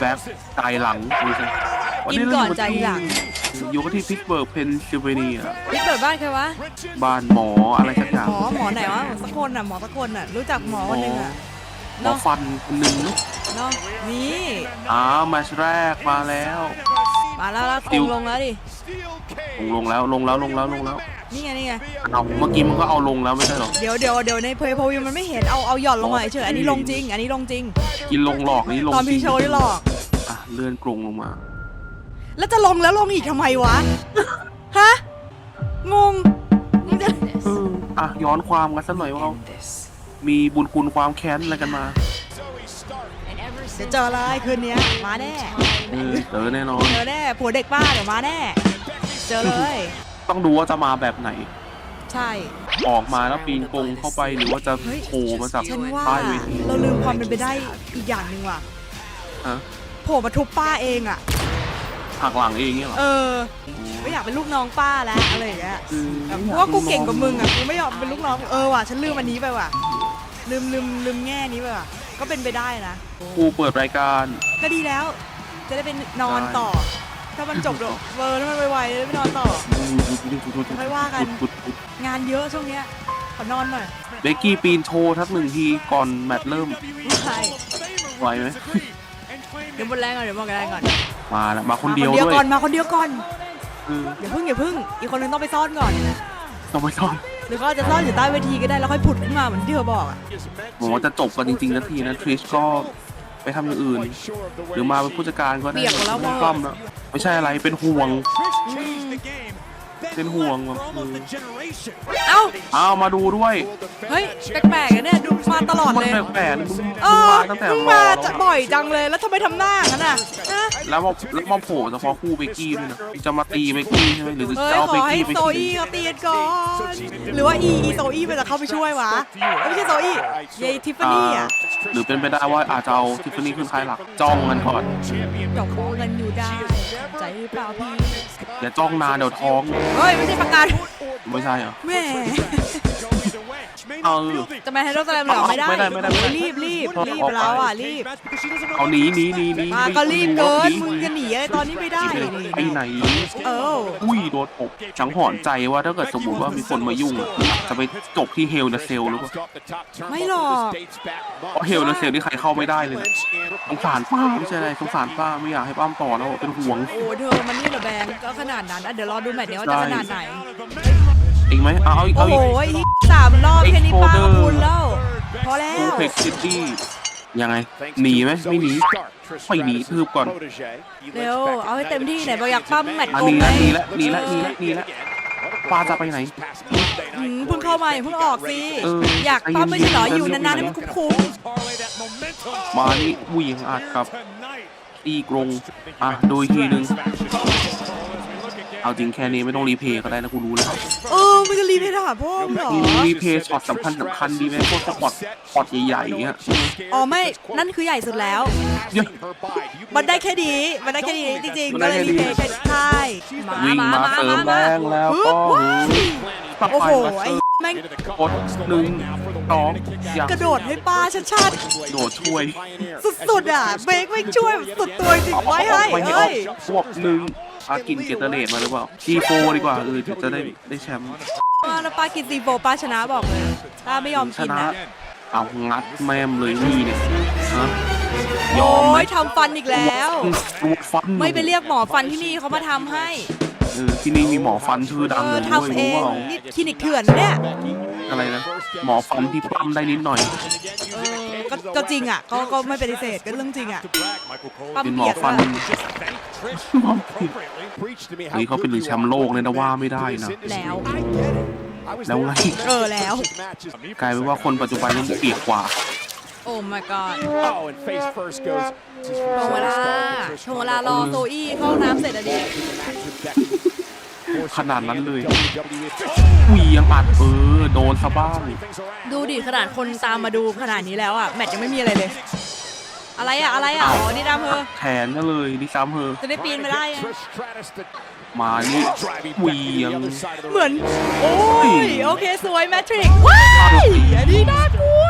แบ็กใจหลังดูสิกินก่อนใจหลัง อยู่กันที่พิตสเบิร์กเพนซิลเวเนีย นี่เปิดบ้านใครวะ บ้านหมออะไรสักอย่างหมอหมอไหนวะสักคนอะหมอสักคนอะรู้จักหมอคนหนึ่งอะหมอฟันคนหนึ่งเนอะเนาะนี่อ้าวแมตช์แรกมาแล้วมาแล้วแล้วคติงวลงแล้วดิลงลงแล้วลงแล้วลงแล้วลงแล้วนี่ไงนี่ไงเอาเมื่อกี้มันก็เอาลงแล้วไม่ใช่เหรอเดี๋ยวเดี๋ยวเดี๋ยวในเพย์พวิวมันไม่เห็นเอาเอาหย่อนลงมาเฉยอันนี้ลงจริง อันนี้ลงจริง กินลงหลอกนี่ลงตอนจพีริงโชว์ที่หลอกอะ เลื่อนกรงลงมา แล้วจะลงแล้วลงอีกทำไมวะ ฮะ งงมึงจะเอออะย้อนความกันสักหน่อยว่าเขามีบุญคุณความแค้นอะไรกันมาเดี๋ยวเจอเลยคืนเนี้ยมาแน่ เออเจอแน่นอน เจอแน่ผัวเด็กป้าเดี๋ยวมาแน่ เจอเลย ต้องดูว่าจะมาแบบไหน ใช่ ออกมาแล้วปีนกรงเข้าไปหรือว่าจะเฮ้ยโผล่มาจากฉันว่า ใต้เวทีเราลืมความเป็นไปได้อีกอย่างหนึ่งว่ะ ฮะโผล่มาทุบป้าเองอะ หักหลังเองเนี่ยเหรอเออ ไม่อยากเป็นลูกน้องป้าแล้วอะไรอย่างเงี้ยคือแบบเพราะว่ากูเก่งกว่ามึงอะกูไม่ยอมเป็นลูกน้องเออว่ะฉันลืมอันนี้ไปว่ะลืมลืมลืมแง่นี้ไปว่ะก็เป็นไปได้นะกูเปิดรายการ ก็ดีแล้ว จะได้เป็นนอนต่อ ถ้ามันจบเดี๋ยวเวอร์แล้วมันไวๆจะได้ไปนอนต่อค่อยว่ากันปุ๊ดปุ๊ดงานเยอะช่วงเนี้ยขอนอนหน่อยเบกกี้ปีนโชว์ทักหนึ่งทีก่อนแมตช์เริ่ม ใช่ ไหวไหมเดี๋ยวหมดแรงก่อนเดี๋ยวหมดแรงก่อนมาแล้วมาคนเดียวมาด้วยก่อนมาคนเดียวก่อนเอออย่าพึ่งอย่าพึ่ง อีกคนนึงต้องไปซ่อนก่อนต้องไปซ่อนหรือเขาอาจจะซ่อนอยู่ใต้เวทีก็ได้แล้วค่อยผุดขึ้นมาเหมือนที่เธอบอกอะผมว่าจะจบกันจริงๆนาทีนะทริชก็ไปทำอย่างอื่น หรือมาเป็นผู้จัดการก็ได้เปียกหมดแล้วไม่พ่อปล้ำแล้วไม่ใช่อะไรเป็นห่วง เป็นห่วงแบบเออเอ้าอ้าวมาดูด้วยเฮ้ย แปลกๆอะเนี่ยดูมาตลอดมันเลย แปลกๆมึงเอมึงอมาตั้งแต่เพิ่งรมาอจะบ่อยจังเลยแล้วทำไมทำหน้างั้นน่ะฮะแล้วมาแล้วมาโผล่เฉพาะคู่เบกกี้ด้วยนะจะมาตีเบกกี้ใช่ไหมหรือเฮ้ยจะเอาขเบอกให้กี้ไปโซกิอี้นเขาตีกันก่อน หรือว่าอีอีโซอี้มันจะเข้าไปช่วยวะไม่ใช่โซอี้ยายทิฟฟาอ่านี่อะหรือเป็นไปได้ว่าอาจจะเอาทิฟฟานี่ขึ้นค่ายหลักจ้องกันก่อนหยอกล้อกันอยู่ได้ ใจหรือเปล่าพี่ อย่าจ้องนานเดี๋ยวท้อง เฮ้ย ไม่ใช่ประกันไม่ใช่เหรอ แหม่ เออจะมาให้เราแสดงเหรอไม่ได้ไม่ได้ไม่ได้ไม่ได้รีบรีบออกรีบออกแล้วอะรีบเอาหนีหนีหนีหนีมาไม่ก็รีบเกินหมึงจะหนีอะไรตอนนี้ไม่ได้นี่ไปไหนเอออุ้ยโดนตบสังหรณ์ใจว่าถ้าเกิดสมมติว่ามีคนมายุ่งอะจะไปจบที่เฮลนะเซลหรือเปล่าไม่หรอกเพราะเฮลนะเซลนี่ใครเข้าไม่ได้เลยนะสงสารป้าไม่ใช่อะไรสงสารป้าไม่อยากให้ป้ามต่อแล้วเป็นห่วงโอ้เธอมันนี่เหรอแบงค์ก็ขนาดนั้นอะเดี๋ยวรอดูแมตช์เนี้ยว่าจะขนาดไหน อีกไหมเอาเอาอีกโอ้เอาโหอีกสามรอบแค่นี้ป้าก็พูนแล้ว พอแล้ฟูวเพ็กซิตี้ยังไงหนีไหมไม่หนีไม่หนีทืบก่อน เร็ว เอาให้เต็มที่ไหนบอกอยากปั้มแมตช์อันโกงนี้ไงละหนีละหนีละหนีละหนีละป้าจะไปไหนอืมเพิ่งเข้ามาอย่าเพิ่งออกสิ เอออยากปั้มไม่ใช่เหรอ ใจเย็นๆ อยู่นานๆให้มันคุ้มมานี่วิ่งอัดกับตีกรงอะดูอีกทีนึง เอาจริงแค่นี้ไม่ต้องรีเพย์ก็ได้นะกูรู้แล้วๆเออมันจะรีเพย์ถามพ่อมึงเหรอมีรีเพย์ช็อตสำคัญสำคัญดีไหมพวกสปอตสปอตใหญ่ๆอย่างเงี้ยอ๋อไม่นั่นคือใหญ่สุดแล้วเย้ยมันได้แค่นี้มันได้แค่นี้จริงมัๆนก็ได้เลยแค่รีนี้เพย์แค่ใช่วิ่งมาเติมแรงแล้วฮึก็บว้ายตับโอ้ไปโหมาไอ้เติมแม่งกดหนึ่งสองอย่างกระโดดให้ป้าชัดโดดช่วยๆสุดๆอะเบรกไม่ช่วยสุดตัวจริงๆไว้ให้ไม่ให้ออเฮ้กยพวกหนึ่ง อากินเกตเตอร์เลดมาหรือเปล่าทีโฟดีกว่าเออเดี๋ยวจะได้ได้แชมป์อ่าแล้วป้ากินซีโฟป้าชนะบอกเลยป้าไม่ยอมชกินนะนะเอางัดแม่มเลยนี่เนี่ยฮะยอมไหมโอ้ยทำฟันอีกแล้ว รูดฟัน ไม่ไปเรียกหมอฟันที่นี่เขามาทำให้เออที่นี่มีหมอฟันชื่อดังเอเลอยด้วยทำเอรู้งเปล่านี่คลินิกเถื่อนนะเนี่ยอะไรนะหมอฟันที่ปล้ำได้นิดหน่อยเออก็ก็จริงอะเขาก็ไม่ปฏิเสธก็เรื่องจริงอะปั๊มเป็นหมอเปียกฟันอะนี่เขาเป็นหนึ่งแชมป์โลกเลยนะว่าไม่ได้นะแล้วแล้วไงเออแล้วกลายเป็นว่าคนปัจจุบันยังเปียกกว่าโอ้ my god Oh, and face first goes. ถึงเวลาถึงเวลารอโซอี้เข้าห้องน้ำเสร็จอะดิ ขนาดนั้นเลยอุ้ยยังอัดเออโดนซะบ้างดูดิขนาดคนตามมาดูขนาดนี้แล้วอะแมตช์ยังไม่มีอะไรเลย อะไรอะอะไรอะอ๋อนี่ดำเพอแขนก็เลยดิซ้ำเฮอจะได้ปีนมาได้อะมานี่เหวียงเหมือนโอ้ยโอเคสวยแมทริกว้ายอันนี้น่ากลัว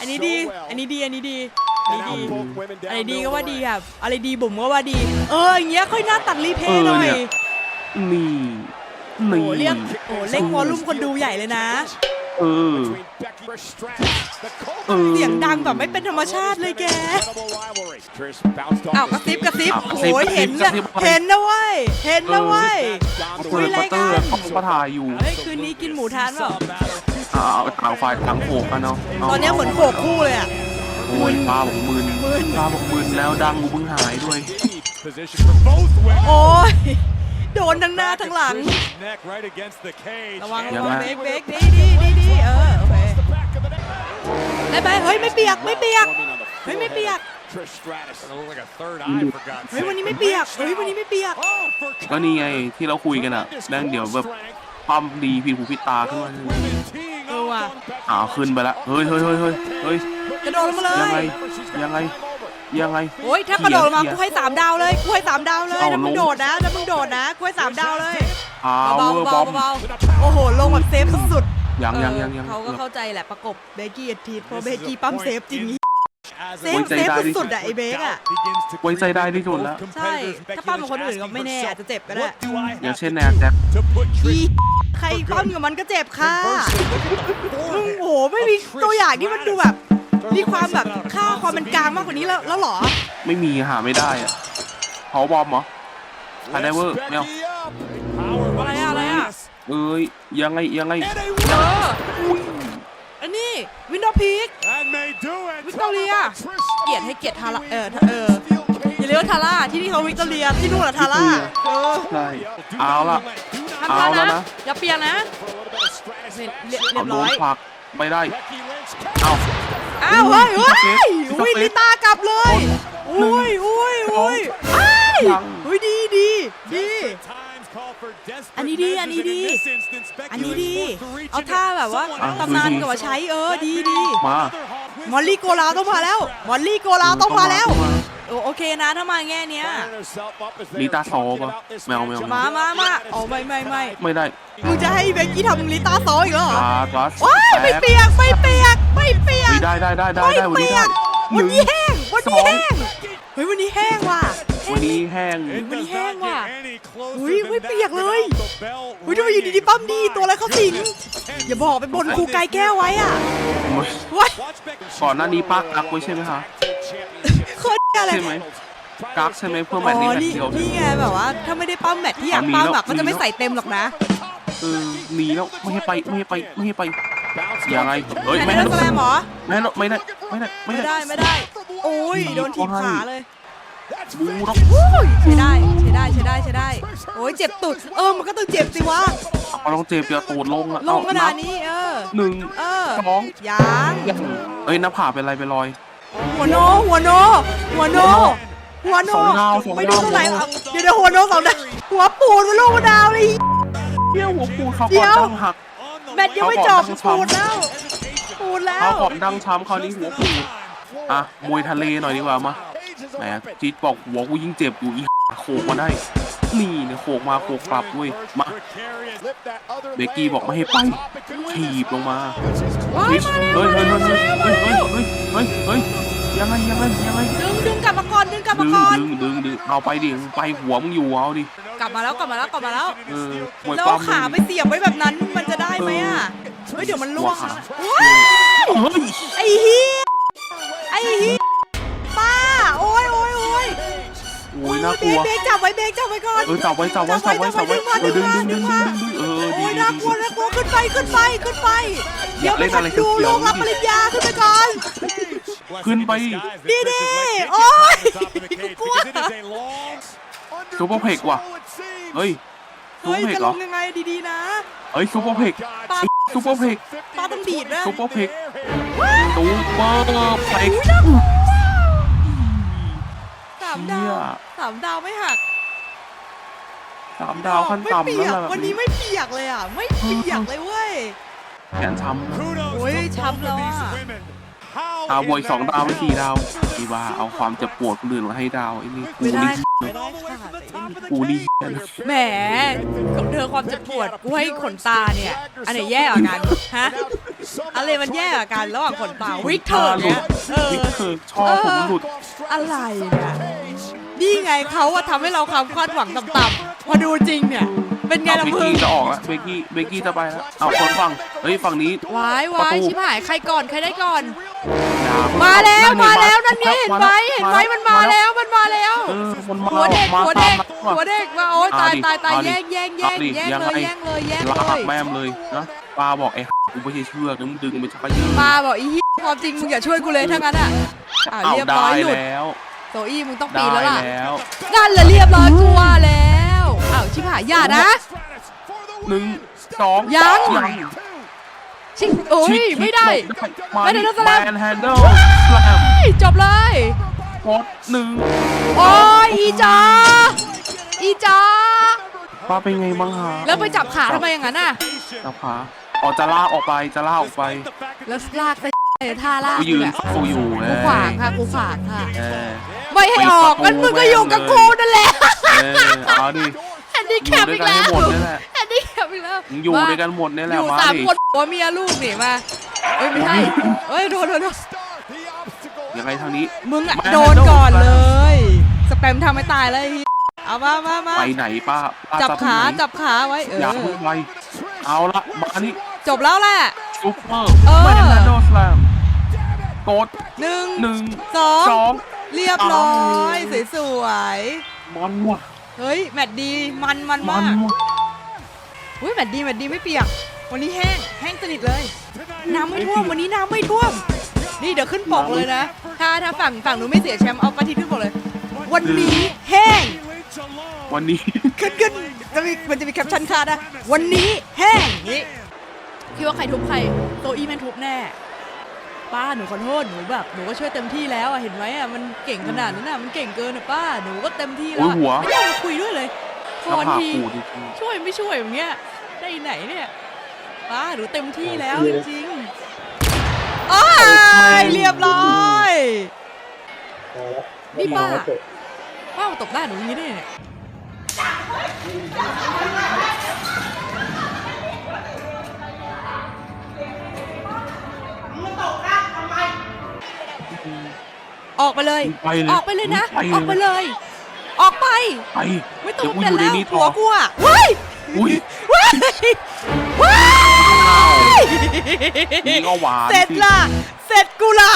อันนี้ดีอันนี้ดีอันนี้ดีดี And ดี now both women อะไร down ดี middle ก็ว่า of the ดี ring. อะอะไรดีบุ๋มก็ว่าดี เอออย่างเงี้ยค่อยน่าตัดรีเพย์หน่อยเออเนี่ยนี่ โอ้นี่โหเรียกโอ้โหเร่งวอลลุ่มคนดูใหญ่เลยนะ เออ Between Becky and Stratus. The Cold เออ เสียงดังแบบไม่เป็นธรรมชาติเลยแก Incredible rivalry. Trish bounced off อ้าวก the ระซิบ stage. กระซิบอ้าวกระซิโอ้บยเห็นกระนะซิบกระซิบเห็นนะเว้ย เห็นนะเว้ย Down the เปิด ring. มาเตอร์รายการเขามาถ่ายอยู่เฮ้ยคืนนี้กินหมูทานเปล่าอ่าเอาต่างฝ่ายต่างโขกกันเนาะาตอนเนี้ยเหมือนโขกคู่เลยอะ โอ้ยปลาบอกมืนมึนปลาบอกมืนแล้วดังกูเพิ่งหายด้วย Position for both women. โอ้ย โดนทั้งหน้าทั้งหลัง Trish's neck right against the cage. ระวัง And ระยังวังไงเบรกเบรกดีดีดีดีเออโอเค the back of the neck. ได้ไหมเฮ้ยไม่เปียกไม่เปียก Forming on the เฮ้ยไม่เปียก Trish Stratus. It looked like a third eye for God's เฮ้ย sake. วันนี้ไม่เปียกเฮ้ยวันนี้ไม่เปียก Oh, for ก็นี่ไงที่เราคุยกันอะแม่งเดี๋ยวแบบปั้มดีผิดหูผิดตาขึ้นมา women teeing Oh, off wow. on Becky. อ้าวขึ้นไปละเฮ้ยเฮ้ยเฮ้ยเฮ้ยเฮ้ยกระโดดลงมาเลยังไงยยังไง ยังไง โอ้ยถ้ากระโดดลงมาเหี้ยกูให้สามดาวเลยกูให้สามดาวเลยเอาถ้ามึงลงโดดนะถ้ามึงโดดนะกูให้สามดาวเลยพาวเบาเวอร์ๆบอเบามๆเบาๆโอ้โหลงแบบเซฟสุดๆยังเออยังยังยังเขาก็เข้าใจแหละประกบเบกกี้กับทีเพราะเบกกี้ปั๊มเซฟจริง As เซ a ฟไว้ใจเซฟได้ดิสุดๆอะไอเบกอะ begins to ไว้ใจได้ที่สุดแล้ว ใช่ ถ้าปั๊มกับคนอื่นก็ไม่แน่อาจจะเจ็บก็ได้ What do I อย่าง have เช่นแนนแจ็ค to put อี Trish ใครปั๊มกับมันก็เจ็บค่ะ Conversely, look at the มึง forehead โอ้โหไม่มีตัวอย่างที่มันดูแบบ มีความแบบค่าความเป็นกลางมากกว่านี้แล้วแล้วเหรอ ไม่มีหาไม่ได้อะเขาบอมเหรออันไหนเวอร์ Lifts ไม่เอา Becky up. Power by อะไรอะอะไรอะ Stratus. เอ้ยยังไงยังไง And a เอ win. ออันนี้วินโดว์พีก And may do it. วิกตอเรีย Trish เกลียดให้เกียรติทาร่าเออเอออย่าเรียกว่าทาร่าที่นี่เขาวิกตอเรียที่นู่นอะทาร่าเออใช่เอาละห้ามพลาดเอาแล้วนะนะอย่าเปียกนะ For a little bit of Stratus เรีย back. เรียบโดร้อนย ผลักไม่ได้ Becky Lynch เอา อ้าวเฮ้ยเฮ้ยพิอุ้ยกาเฟสลิตากลับเลยอุ้ยอุ้ยอุ้ยอ้ายยังอุ้ยดีดีดี Times call for desperate อันนี้ดีอันนี้ measures, and ดี in this instance, Becky อันนี้ Lynch ดี forced to reach เอา into ท่าแบบว่า someone อะ else's ตำนานดูดีกับว่าใช้เออดีดีมามอลลี่โกลาต้องมาแล้ว มอลลี่โกลาต้องมาแล้วโอโอเคนะถ้ามาแง่เนี้ย Firing herself up as they ลิ are ตาโซ talking ปะ about this ไม่เอาไม่เอา matchup. มามามาอ๋อไม่ไม่ไม่ไม่ได้มึงจะให้เบกกี้ทำลิตาโซอีกเหรอลาลัสว้ายไม่แตกเปียกไม่เปียกไม่เปียกอุ๊ ยได้ได้ได้ได้ไม่ได้วันเปีนี้ยได้กหวันนึ่ง นี้แห้ง วันสนี้องแห้ง เฮ้ยวันนี้แห้งว่ะ วันนี้แห้ง It วันนี้ does แห้ง not ว่ะ get any closer อุ้ย than อุ้ย that เปียกเลย without the bell อุ้ยทำไมอยู่ดีๆปั๊มดีตัวอะไรเขาสิง อย่าบอกไปบนครูกายแก้วไว้อะว้าย Watch Becky. ก่อนหน้านี้ป้ากักไว้ใช่ไหมคะโคตรอะไรใช่ไหมกักใช่ไหมเพื่อแมอ๋ตช์นี้อแมตช์นี่เดียวนี่ไงแบบว่า ถ้าไม่ได้ปั๊มแมทที่อยากอ๋อมีปั๊มแล้วอะก็จะมีไม่แล้วใส่เต็มหรอกนะ เออหนีแล้วไม่ให้ไปไม่ให้ไปไม่ให้ไป Bounce ยังไงเอ้ยไหนไม่ได้ให้สแลมเหรอ ไม่ให้ไม่ได้ไม่ได้ไม่ไม่ได้ได้ไม่ได้ โอ้ยโดนถีบขาเลยบูร็อกโอ้ยใช้ได้ใช้ได้ใช้ได้ใช้ได้โอ้ยเจ็บตุดเออมันก็ต้องเจ็บสิวะเอาลองเจ็บอย่าตูดลงอะลงขนาดเอนี้เออ หนึ่งเออสองยังเอ้ยหน้าผากเป็นไรไปลอย หัวโน หัวโน หัวโน หัวโนสองดาวสองดาว ไม่ดูตรงไหนเอาเดี๋ยวเดี๋ยวหัวโนสองดาวหัวปูดมันลูกมะนาวเลย เที่ยวหัวปูดเขาเดี๋ก่อนยวดังหัก แมทยังไม่จบปูดแล้วปูดแล้เขาวก่อนดังช้ำคราวนี้หัวปูดอะมวยทะเลหน่อยดีกว่ามาแหมจีดบอกหัวกูยิ่งเจ็บอยู่อีโขกมาได้ นี่เนี่ยโขกมาโขกกลับเว้ยมาเบกกี้บอกไม่ให้ไปถีบลงมาว้ายวิชมาแล้วเฮ้ยมาเฮ้ยแล้วเฮ้ยมาแล้วเฮ้ยเฮ้ยเฮ้ยเฮ้ ยยังไงยังไงยังไงดึงดึงกลับมาก่อนดึงกลับดึมางก่อนดึงดึงดึงเอาไปดิไปหัวมึงอยู่เอาดิกลับมาแล้วกลับมาแล้วกลับมาแล้วเออมวยแล้วปั้เอามขาไปเสียบไว้แบบนั้นมันจะได้ไหมอะเฮ้ยเดี๋ยวมันล่วงหัวขานะว้ายเฮ้ยไอ้เฮียไอ้เฮียป้าโอ้ยโอ้ยโอ้ยโอ้ยน่ากลัวเบรกจับไว้เบรกจับไว้ก่อนเออจับไว้จับไว้จับไว้จับไว้เออดึงดึงดึงดึงดึงเออดีโอ้ยดีน่าดีกลัวน่ากลัวขึ้นไปขึ้นไปขึ้นไป อเดี๋ยยาวกเล่ไม่นทัอะนไรดูเขีลยวงๆรับปริญญาขึ้นไปก่อน ขึ้นไปดีดีโอ้ยกลัวซูเปอร์เพกว่ะเฮ้ยซูเฮ้ยเปอร์เพกจะเหรลองยังไงดีๆนะเฮ้ยซูเปอร์เพกปาซูเปอร์เพกปาต้องดีดด้วยซูเปอร์เพกซูเปอร์เพกสามดาวเหี้ยสามดาวไม่หักสามดาวขั้นไม่ต่ำเปีแล้วยกล่ะวันนี้ไม่เปียกเลยอะ ไม่เปียกเลยเว้ยแขนช้ำโอ้ยช้ำแล้วอะ ดาวบวยสองดาวไม่สี่ดาวดีว่าเอาความเจ็บปวดคนอื่นมาให้ดาวไอ้นี่กูไม่ได้นี่ไม่ได้ค่ะกูนี่แหมของเธอความเจ็บปวดกูให้ขนตาเนี่ย อันไหนแย่กว่ากันฮะอะไรมันแย่กว่ากันระหว่างขนตาวิกเตอร์เนี่ยเออวิกเตอร์ชอบผมหลุดอะไรเนี่ยนี่ไงเขาอะทำให้เราความคาดหวังต่ำๆพอดูจริงเนี่ย เป็นไงเอาล่ะเบกมึงกี้จะออกแล้วเบกกี้เบกกี้จะไปแล้วเอาคนฟังเฮ้ยฝั่งนี้ วายวายประตูชิบหายใครก่อนใครได้ก่อนอย่มาแล้วนั่นไงมาแล้วนั่นไงเห็นไหมาเห็นไหมมันมาแล้วมันมาแล้ว เออมันมาหัวเด็กมาหัวตาเด็มกนัดหัวเด็กมาโอ๊ยเอาตายดิตายตายเอาดิแย่งแย่งแย่งเอาดิแย่งยังเลยไงแย่งเลยแย่งลาเลกยแม่มเลยนะปาบอกไอ้กูไม่ใช่เชือกนะมึงดึงไปชักกระยือปาบอกอีความจริงมึงอย่าช่วยกูเลยทั้งนั้นอะอ่าเอาเรียบร้ได้อยหลุดแล้วโซอี้มึงต้องได้ปีนแล้วล่ะแล้ว นั่นแหละเรียบร้อยกูว่าแล้ว อ้าวชิบหายอย่านะ หนึ่งสองยังยังชิโอ้ยไม่ได้มาไม่ได้แล้วสลับแมนแฮนเดิลสแลมเฮ้ยจบเลยโคตรหนึ่งโอ้ยอีจาอีจาป้าเป็นไงบ้างฮะแล้วไปจับขาทำไมอย่างนั้นน่ะ จับขาออกจะลากออกไปจะลากออกไปแล้วลากไปท่าลากกูยืนอะกูอยู่เอกูอขวางค่ะกูขวางค่ะ เออ ไม่ให้ออกงั้นมึงก็อยู่กับกูนั่นแหละ เออเอาดิ แฮนดี้อแคยู่ปด้วยอีกกันแล้วให้หมดนี่แหละแฮนดี้แคปอีกแล้วมึงอยู่มาด้วยกันหมดนี่แหอละยู่มาสามดิคนผัวเมียลูกนี่มาเอ้ยไม่ใช่เอ้ยโดนโดนโดนยังไงทางนี้ มึงอะมาโดนก่อนเลย สแปมทำให้ตายเลยไอ้เหี้ยเอามามามาไปไหนป้าป้าจับไปขาไหนจับขาไว้เออย่าอเพิ่งไปเอาละมานี่จบแล้วแหละซุปเปอร์เออแมนแฮนเดิลสแลมกดหนึ่งหนึ่งสองสองเรียบร้อย สวยมันว่ะๆ เฮ้ย แมตช์ดีมันมันมัมานกว่ะอุ้ยแมตช์ดีแมตช์ดีไม่เปียก วันนี้แห้งแห้งสนิทเลย น้ำไม่ท่วมวันนี้น้ำไม่ท่วม นี่เดี๋ยวขึ้นปกเลยนะ ถ้าถ้าฝั่งฝั่งหนูไม่เสียแชมป์เอาปฏิทินขึ้นปกเลย วันนี้แห้ง วันนี้ขึ้นขึ้นจะมีมันจะมีแคปชั่นคาดนะวันนี้แห้งนี่คิดว่าใครทุบใครโตอี้แม่งทุบแน่ ป้าหนูขอโทษหนูแบบหนูก็ช่วยเต็มที่แล้วอะเห็นไหมอะมันเก่งขนาดนั้นอะมันเก่งเกินอะป้าหนูก็เต็มที่แล้วอะโอ้ยหัว ไม่ต้องมาคุยด้วยเลยขหน้าอผากที ปูจริง ช่วยไม่ช่วยอย่างเงี้ยได้ไหนเนี่ยป้าหนูเต็มที่แล้วจริงๆอ้ายเรียบร้อย นี่ป้า ป้ามาตบหน้าหนูอย่างนี้ได้ไงเนี่ย ออกไปเลย ไปเลยออกไปเลยนะ ไปเลย ออกไปเลย ออกไป ไปไม่ต้องเดี๋ยวกูเป็อนยู่ในแล้วนี้ต่หัอวกูอะว้ายอุ้ยว้ายว้ายนี่ก็หวานเสร็จละเสร็จกูละ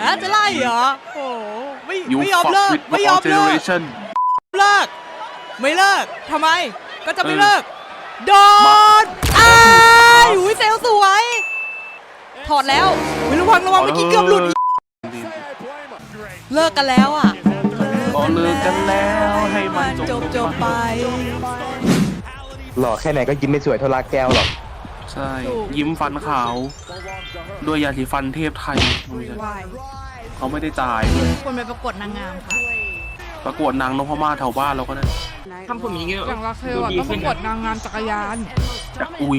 ฮะจะไล่เหรอโอ้โหไม่ยูไม่ยอมฟักเลิกวิดไม่ยอมเจเนเลิอเรกชั่นเลิก ไม่เลิกทำไมก็จะไม่เออเลิก โดมานอ้ายอุ้ยเซลลสวย ถอดแล้วอุ๊ยระวังระวังเมื่อกี้เกือบหลุด เลิกกันแล้วอะก็เลิกกันแล้วให้มันจจบบจบไป หล่อแค่ไหนก็ยิ้มไม่สวยเท่าลากแก้วหรอก ใช่ถูกยิ้มฟันขาว ด้วยยาสีฟันเทพไทยวายเขาไม่ได้จ่ายเลยคนไปประกวดนางงามค่ะ ประกวดนางนพมาศแถวบ้านเราก็ได้ทำผมอย่างนี้อย่างรักเธออะต้องประกวดนางงามจักรยานแต่อุ้ย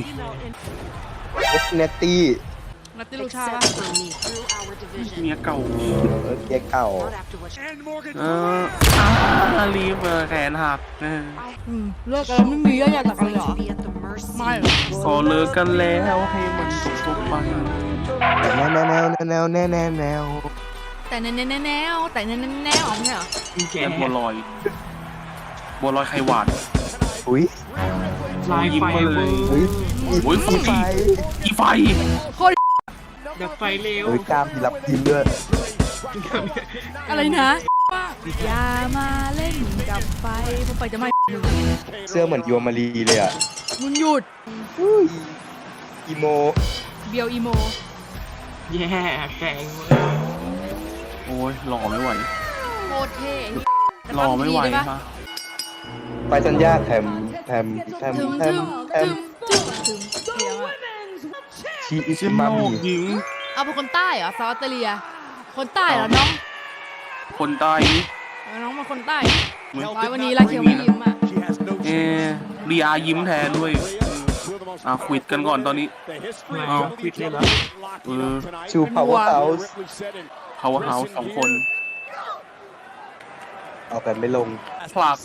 เนตตี้ นัตติลูชาปะเมียเก่าเออเกียเก่าเอออารีบเออแขนหักเอออืมเลิกกันแล้วไม่มีแล้วอยากจักรยานไม่ก็เลิกกันแล้วให้มันจบจบไปแนวแนวแนวแนวแนวแนวแนวแต่แนวแนวแนวแต่แนวแนวแนวไม่ใช่เหรอแกแกบัวลอย บัวลอยไข่หวาน อุ้ยลายยิ้มไฟมาเลยอุ้ยโอ้ยมีไฟ อีไฟ ดับไฟเร็วเอ้ยกล้ามมีรับยิ้มด้วยอะไรนะอย่ามาเล่นกับไฟเพราะไฟจะไหม้มึงเสื้อเหมือนโยมารีเลยอะมึงหยุดอุ้ยอีโมเบียวอีโมแย่แกงโอ้ยหล่อไม่ไหวโคตรเท่หล่อไม่ไหวมาไปสัญญาแถมแถมแถมถึมแถถึมมแถถึมมถึมถึมเสียงอะ ชีอิเชื่อมาโลมีกหญิง เอาเป็นคนใต้เหรอซาอุสเตรเลีย คนใต้เหรอน้อง คนใต้นี่เอาน้องมาคนใต้เหมือนร้อยวันนี้ละเคียวไม่ยิ้มอะเอรีอายิ้มแทนด้วยอะควิดกันก่อนตอนนี้เอาควิดเลยเหรอเออชูพาวเวอร์เฮาส์เขาเฮาสองคน เอากันไม่ลงผลัก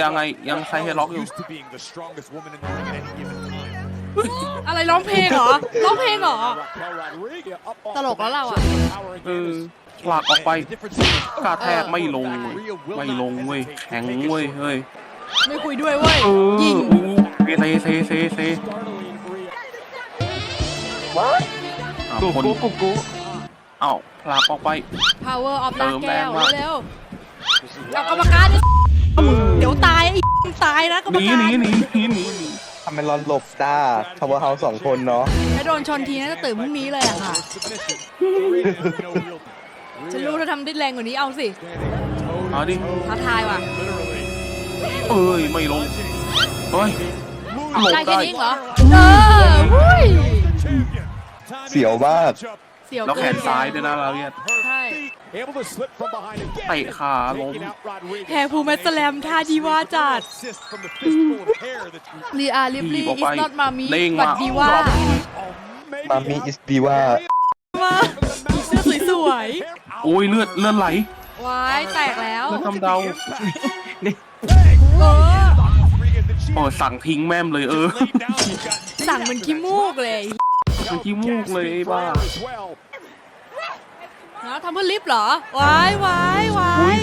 ยังไงยังใช้เฮล็อกอยู่ อะไรร้องเพลงเหรอ ร้องเพลงเหรอ Raquel Rodriguez up off ตลกแล้วเราอะ power เอ again อ is ผลักออกไป different scene. กระแทกไม่ลงเว้ยไม่ลงเว้ยแข็งเว้ยเฮ้ยไม่คุยด้วยเว้ย เออยิงอู้เซเซเซเซ Startling Rhea. อะโกคนโก้โกโก้เอ้าผลักออกไป power of เติตามแก้วแรงมาก เร็วๆเอากรรมการดิเดี๋ยวตายไอ้ตายนะกรรหมนีการหนีหนีหนีหนีหนี ทำเป็นรอนหลบจ้าทาวเวอร์เฮาส์สองคนเนาะถ้าโดนชนทีน่าจะตื่นพรุ่งนี้เลยอะค่ะ Submission. Rhea has no real- ฉันรู้ถ้าทำได้แรงกว่านี้เอาสิเอาดิ ท้าทายว่ะ Literally. เอ้ย ไม่ลงเฮ้ยหลบได้แค่ได้ นี้เหรอ เออวุ้ย Time เสียวมาก matchup. เสียวแล้วแขเกินนซ้ายด้วยนะเราเนี่ย Her ใช่ feet able to slip from behind again. เตะขาล้ม Taking out Rodriguez. แฮร์พูแมสแลมท่าดีว่าจัด Assist from the fistful of hair that ลีอาลิบลี่ถีบออกอิไปส not มามีเด้งบัมาดดีว่า oh, maybe มามีอิสบีว่า มาเสื้อสวยโอ้ยเลือดเลือดไหลๆวายแตกแล้ว เลือดทำเดาเออ Rodriguez that she โอ้ยสั่งทิ้งแม่มเลยเออ laid down. She's got สั่งเหมันขี้มูกเลย มันขี้มูกเลยไอ้บ้า as well. นะทำเพื่อลิฟต์เหรอวายวายวาย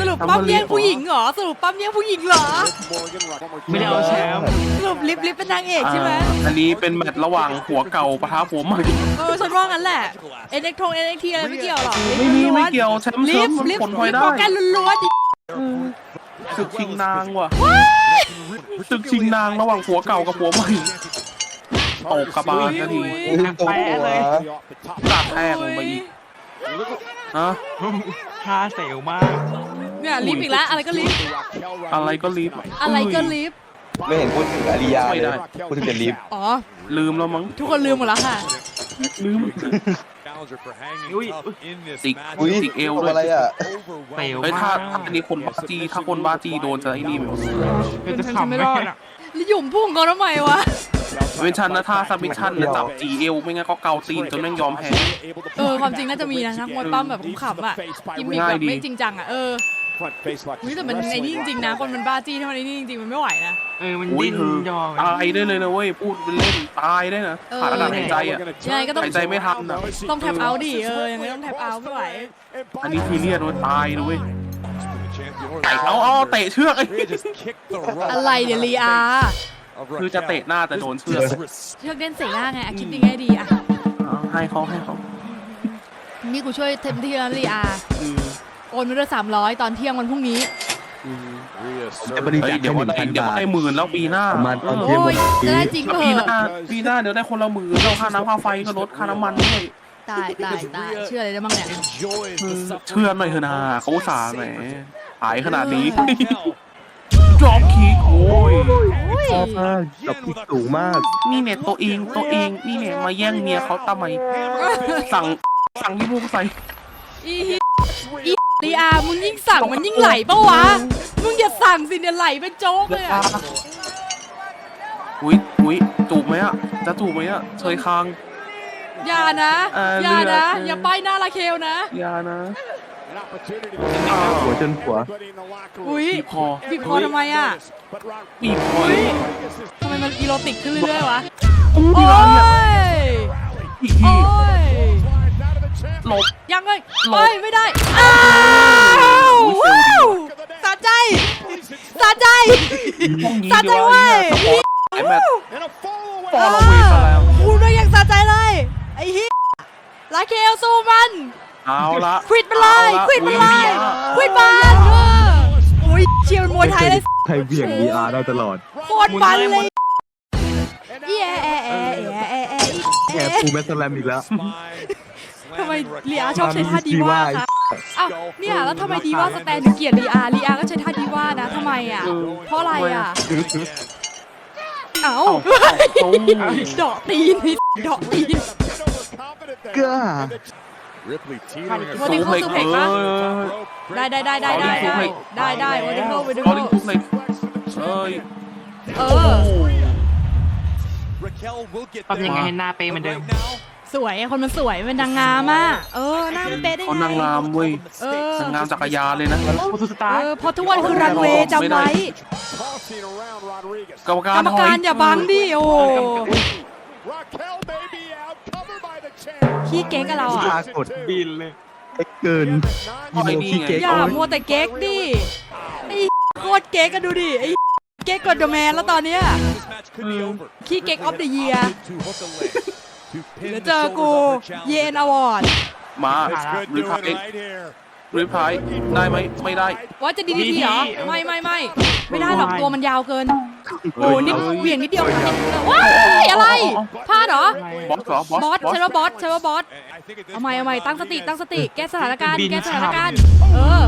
สรุปปั๊มแย่งผู้หญิงเหรอสรุปปั๊มแย่งผู้หญิงเหรอ Morgan Rock. ไม่ได้เอาแชมป์สรุปลิฟต์ลิฟต์เป็นนางเอกใช่ไหมอ่าอันนี้เป็นแมตช์ระหว่างหัวเก่าปะทะหัวใหม่เออฉันว่างั้นแหละ เอ็นเอ็กทงเอ็นเอ็กทีอะไรไม่เกี่ยวหรอกไม่มีไม่เกี่ยวแชมป์ลิเชิฟมต์มันลิฟผต์ลพลอยลิฟต์ได้โปรแกรมล้วนๆดิศึกชิงนางว่ะศึกชิงนางระหว่างหัวเก่ากับหัวใหม่ตกกระบาลนาทีอุ้ยตัวหัวกาดแทกลงไปอีก ฮะท่าเสียวมาก เนี่ยลิฟต์อีกแล้วอะไรก็ลิฟต์อะไรก็รีบอะไรก็ลิฟต์ไม่เห็นพูดถึงอาริยาไม่เลได้ยพูดถึงแต่ลิฟต์อ๋อ ลืมแล้วมั้ง ทุกคนลืมหมดแล้วค่ะ ลืม Challenger for hanging Ui, tough ui. in this Stick. match. อุ้ยติดเอวด้วย ทำอะไรอะเสียวเฮ้ยถ้ามากถ้าอันนี้คนบ้าจีถ้าคนบ้าจีโดนจะไอ้นี่ไหมวะ เป็นจะฉันขำไม่ไหมรอดน่ะแล้วหยุ่มพุ่งเขาทำไมวะ เป็นชันนะถ้าซับมิชชั่นนะจับจีเอวไม่งั้นก็เกาตีนจนแม่งยอมแพ้ เออความจริงน่าจะมีนะนักมวยปั้มแบบขำๆอะกิมมิคง่าแบยบดีไม่จริงจังอะเออ Front face lock. เฮ้ยแต่มันไอ้นี่จริงๆนะคนมันบ้าจี้ถ้ามันไอ้นี่จริงๆมันไม่ไหวนะเออมันอุ้ยดิ้นคือยอมตายได้เลยนะเว้ยพูดเป็นเล่นตายได้นะเออขาดอากาศหายใจอะยังไงก็ต้องหายใจไม่ทันอะต้องแท็บเอาท์ดิเออยังไงต้องแท็บเอาท์ไม่ไหวอันนี้ทีเรียสว่าตายนะเว้ย Champion. เตะเอาเอาเตะเชือกไอ้ Rhea just kicked the rope อะไรเดี๋ยวลีอา of คือจะ Raquel. เตะหน้าแต่โดนเชือกเชือกเด่นเสียหน้าไงอะคิดดีไงดีอะเอาให้เขาให้เขานี่กูช่วยเต็มที่แล้วลีอา อืมโอนไปด้วยสามร้อยตอนเที่ยงวันพรุ่งนี้ อืม Rhea จะบริเฮ้จายคเดี๋ยวให้หก็นึ่งได้พันเดี๋ยวบาก็ทได้หมื่นแล้วปีหน้าประมาณตอนโอ้เที่ยงวันยจะได้จริงแล้วเหรปีหอน้าปีหน้าเดี๋ยวได้คนละหมื่นแล้วค่าน้ำค่าไฟก็ลดค่าน้ำมันด้วยตายตายตายเชื่ออะไรได้บ้างเนี่ย enjoys เอ the อ suffering เชื่อหน่อยเถอะนะเขาอุตส่าห์แหมหายขนาดนี้ Raquel จอมคิกโอ้ย ชอบมากกับพิกสูงมากนี่เนี่ยตัวเองตัวเองนี่เนี่ยมาแย่งเมียเขาทำไม สั่งสั่งที่พวกใส่อีฮิอีลีอามึงยิ่งสั่งมันยิ่งไหลปะวะ มึงอย่าสั่งสิเนี่ยไหลเป็นโจ๊กเลยอะอุ้ยอุ้ยจูบไหมอะ จะจูบไหมอะเชยคาง อย่านะเอออย่านะเลือดอย่าป้ายหน้าลาเคลนะ อย่านะ an opportunity อ้าวหัวจนหัว Everybody in the locker room. อุ้ยบีบคอบีบคอทำไมอะ But Rod- บีบคออุ๊ย Rodriguez is ทำไมมันอีโรติกขึ้นเรื่อยๆวะอู้โอ้ดีแล้วเนี่ยยอีโอ้กย slides out of the champ. หลบยังไงหลบเอ้ยไม่ได้อ้าวอุ๊ยเซลล์ดีว้าวว่ะสะใจสะใจห้องนี้สะเดีใจยวเว้ยไอ้ไอ้แมท And a follow ฟอ away. ลเวซะแล้วพูดด้วยยังสะใจเลยไอ้เฮียลาเคลสู้มัน เอาละควิดมันเลยอาะควิดมันเลยอุ๊ควิดมันเอออุ้ยเชียร์มันมวยไทยเลยไทยเบี่ยง VR ได้ตลอดโคตรมันเลย And เอ now แอแอแอแอแอแอบฟูแมสแลมอีกแล้ว ทำไมเลียชอบใช้ท่าดีว่าคะอ้าวเนี่ยแล้วทำไมดีว่าสแตนถึงเกลียดลีอาลีอาก็ใช้ท่าดีว่านะทำไมอะเออเพราะอะไรอะ เอ้าเอ้าเดาะตีนเดาะตีนเวันนี้เข้าสู่แข่งปะได้ได้ได้ได้ได้ได้ได้วันนี้เข้าไปดู Calling hook หน่อยเอ้ยเออปรับยังไงให้หน้าเป๊ะเหมือนเดิมสวยคนมันสวยเป็นนางงามอะเออหน้ามันเป๊ะได้ไงนนางงามเว้ยนางงามจักรยานเลยนะโคตรสตาร์พอทุกวันคือรันเวย์จำไว้กรรมการอย่าบังดิโอ้ ขี้เก๊กกับเราอะ ปรากฏบินเลยเกินก็ไอ้นี่ไงอย่ามัวแต่เก๊กดิไอ้โคตรเก๊กกันดูดิไอ้เก๊กกว่าเดอะแมนแล้วตอนเนี้ย This match could be over. ขี้เก๊กออฟเดอะเยีย To hook a leg. To pin เดี๋ยว the เจอ shoulders กู of her เย challenger. นอวอร์ดมา This could หรือ do ท้า it ย right here. หรือท้ายได้ไหมไม่ได้ ว่าจะดีดีเหรอ ไม่ไม่ไม่ไม่ได้หรอกตัวมันยาวเกิน โอ้เฮ้ยนิดเฮ้ยเหวี่ยงนิดเดียวขาว้ายอะไรพลาดเหรอ บอสเหรอบอสบอสใช่ว่าบอสใช่ว่าบอส I think at this เอาใหม่ point, เอาใหม่ตั้งสติ Rodriguez ตั้งสติ แก้สถานการณ์บินแก้สถานการณ์ฉ่ำเออ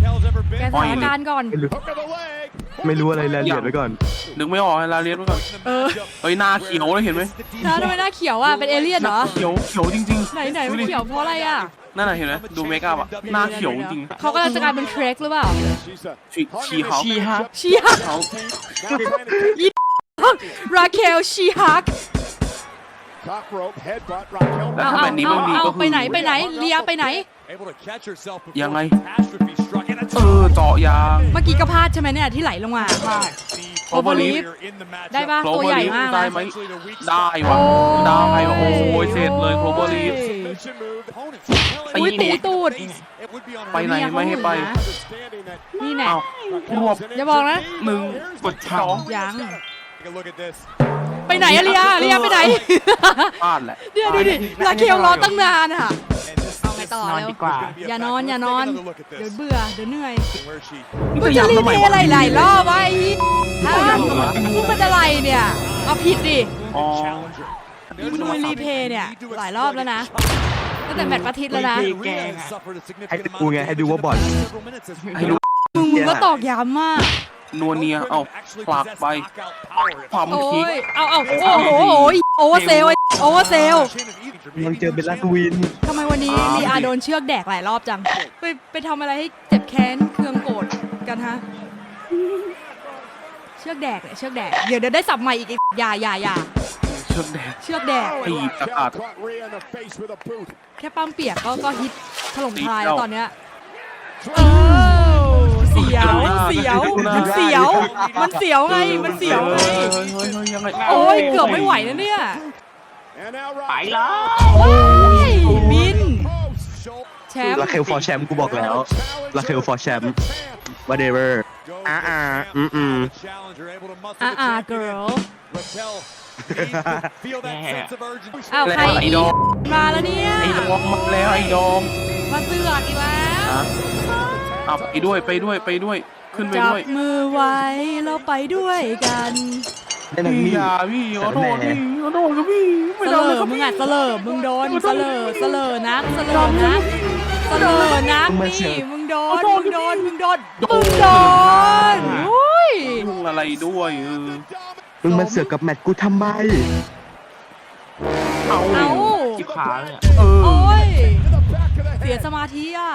deep as Raquel's ever been. แก้สถานการณ์ก่อน Hook of the leg. ไม่รู้อะไรรายละเอียดไว้ก่อน นึกไม่ออกให้ลาเลียนไว้ก่อนเออเฮ้ยหน้าเขียวเลยเห็นไหมเธอทำไมหน้าเขียวอะ เป็นเอเลี่ยนเหรอ เขียวเขียวจริงไหนไหนมันเขียวเพราะอะไรอะๆนั่นน่ะเห็นไหมดูเมคอัพอะหน้าเขียวจริงเขากำลังจะกลายเป็นเทรคหรือเปล่า She's a ชีชีเฮาชีฮักเชียร์เขา now trying to ราเคลชีฮัก top rope headbutt. Raquel แล้วเอาถ้าเอาแบบนี้เอามันดีเอาก็คืไปไหนไปไหน เลียไปไหน able to catch herself before ยังไง catastrophe struck. And a เออเจาะยางเมื่อกี้ก็พลาดใช่ไหมเนี่ยที่ไหลลงมา โอเวอร์ลีฟ in the matchup. ได้ปะโคลตัวเวอใหร์ญ่ลีฟมากได้นะไหม Essentially the weak ได้โอ้วะยได้วะโอ้ยเสร็จเลยโคลเวอร์ลีฟ submission move. Opponents อุ้ยตีตูด It would be on ไปไหนไม่ให้ไป understanding that นี่แน่อ้าวรวบอย่าบอกนะ หนึ่งกดสองยัง take a look at this. ไปไหนอะเลียเลียไปไหน พลาดแหละ เดี๋ยวดูดิราเคลรอตั้งนานอะ ต่อนอนเร็วดีกว่าอย่านอนอย่านอน เดี๋ยวเบื่อเดี๋ยวเหนื่อย where she นี่มึก็งจะรีย้ำทำไมเพลย์วะอะไรหลายรอบวะไอ้ฮะมึงเป็นอะไรเนี่ย เอาผิดดิอ๋อ challenger. นี่ไม่ต้องมึมางรีทำเพย์เนี่ยหลายรอบแล้วนะตั้งแต่แมตช์ประทิตแล้วนะรีเพย์ Rhea suffered a significant ให้ amount กูไง of ให้ดูว่า damage บอล in the past several minutes as ให้รู้มึงมึงก็ตอกย้ำมากนัวเนียเอ้าผลักไปความโอ้คิดยเอาเอาโอ้โหโอ้ยโอเวอร์เซลไอ้ โอเวอร์เซลยังเจอเบลลาทวินทำไมวันนี้ลีอาโดนเชือกแดกหลายรอบจัง ไปไปทำอะไรให้เจ็บแค้นเคืองโกรธกันฮะ เชือกแดกเนี่ยเชือกแดก เดี๋ยวเดี๋ยวได้สับใหม่อีกไอ้อย่าอย่าอย่าเชือกแดง เชือกแดก ตีตะขาด caught Rhea in the face with a boot. แค่ปั้มเปียกก็ก็ฮิตถล่มทลายตีแล้วเจ้าตอนเนี้ยเออเสียวเสียวมันเสียว มันเสียวไง มันเสียวไง เฮ้ยเฮ้ยเฮ้ยยังไงโอ้ยเกือบไม่ไหวแล้วเนี่ย And now ไป Raquel แล้วว้ายบิน post shoulder แชมป์ลาเคลฟอร์แชมป์กูบอกแล้วลาเคลฟอร์แชมป์วาเดเวอร์ goes อ่า to อ่า tap อืมอืม the challenger able to muscle อ่า the อ่า champion girl in. Raquel needs to feel that Yeah. sense of urgency. อ้าวแล้วใครไอ้ดอมมาแล้วเนี่ยไอ้ดอมมาแล้วไอ้ดอมมาเสือกอีกแล้วอะเอาไปด้วยไปด้วยไปด้วย ขึ้นไปจับด้วยมือไว้เราไปด้วยกัน ได้นังพี่นี่อยาพี่ขอโทษพี่ขอโทษครับพี่เสไม่ลได้เลอยครับมึงพี่อะเสลอมึงโดนเสลอเสลอนะเสลอนะเสลอนะนี่มึงโดนมึงโดนมึงโดนมึงโดนอุ้ยยุ่งอะไรด้วยเออมึงมาเสือกกับแมตช์กูทำไม เอาเอาจิบขาเลยอะเออ โอ้ย To the back of the เสีย head. สมาธิอะ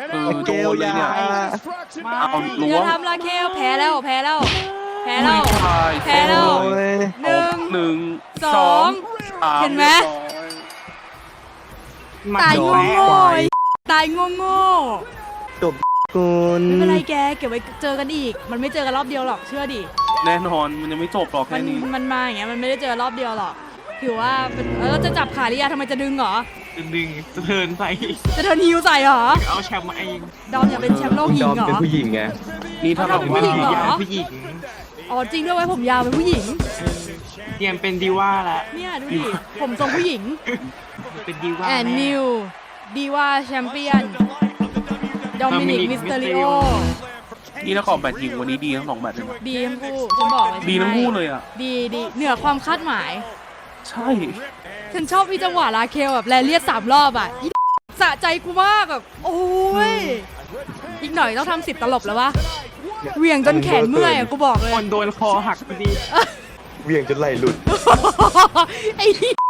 And เอ now อโดนเลยเนี่ย destruction. เอาอล้วย่างทำลาเคลแพ้แล้วแพ้แล้ว แพ้แล้วใช่แพ้แล้วโอ้ยหนึ่งหนึ่งสองสามเห็นไหมรียบร้อยมัตายโดโง่นโง่ๆไอ้ตายโง่โง่จบกุนๆไม่เป็นไรแกเก็บไว้เจอกันอีก มันไม่เจอกันรอบเดียวหรอกเชื่อดิ แน่นอนมันยังไม่จบหรอกมัแค่นนี้มันมาอย่างเงี้ยมันไม่ได้เจอรอบเดียวหรอกถือว่าเป็นเออจะจับขาลิยาทำไมจะดึงเหรอ ดึงสะเทินไป จะเทิร์นฮิวใส่เหรอเอาแชมป์มาเองดอมอยากเป็นแชมป์โลกหญิดงอมเหรอ เป็นผู้หญิงไงนี่ถ้าเอาแบบทำว่า ผู้หญิงเหร อผู้หญิงอ๋อจริงด้วยไว้ผมยาวเป็นผู้หญิง เตรียมเป็นดีว่าละเนี่ยดูดิ ผมทรงผู้หญิง เป็นดีว่าแอนแม่นิว ดีว่าแชมเปี้ยน ดอมินิก Dominic มิสเตอริโอ Mysterio นี่ถ้าขอบแบตหญิงวันนี้ดีทั้งสองแบตเลยนะดีทั้งคู่ฉันบอกเลยดีทั้งคู่เลยอะ ดีดีเหนือความคาดหมาย ใช่ ฉันชอบอีจังหวะลาเคลแบบแลเลียดสามรอบอะอีสะใจกูมากแบบ โอ้ย อีกหน่อยต้องทำสิบตลบแล้ววะ เหวี่ยงจนแขนเมื่อยอะกูบอกเลย คนโดนคอหักพอดี เวียงจนไหลหลุด ไอ้เหี้ย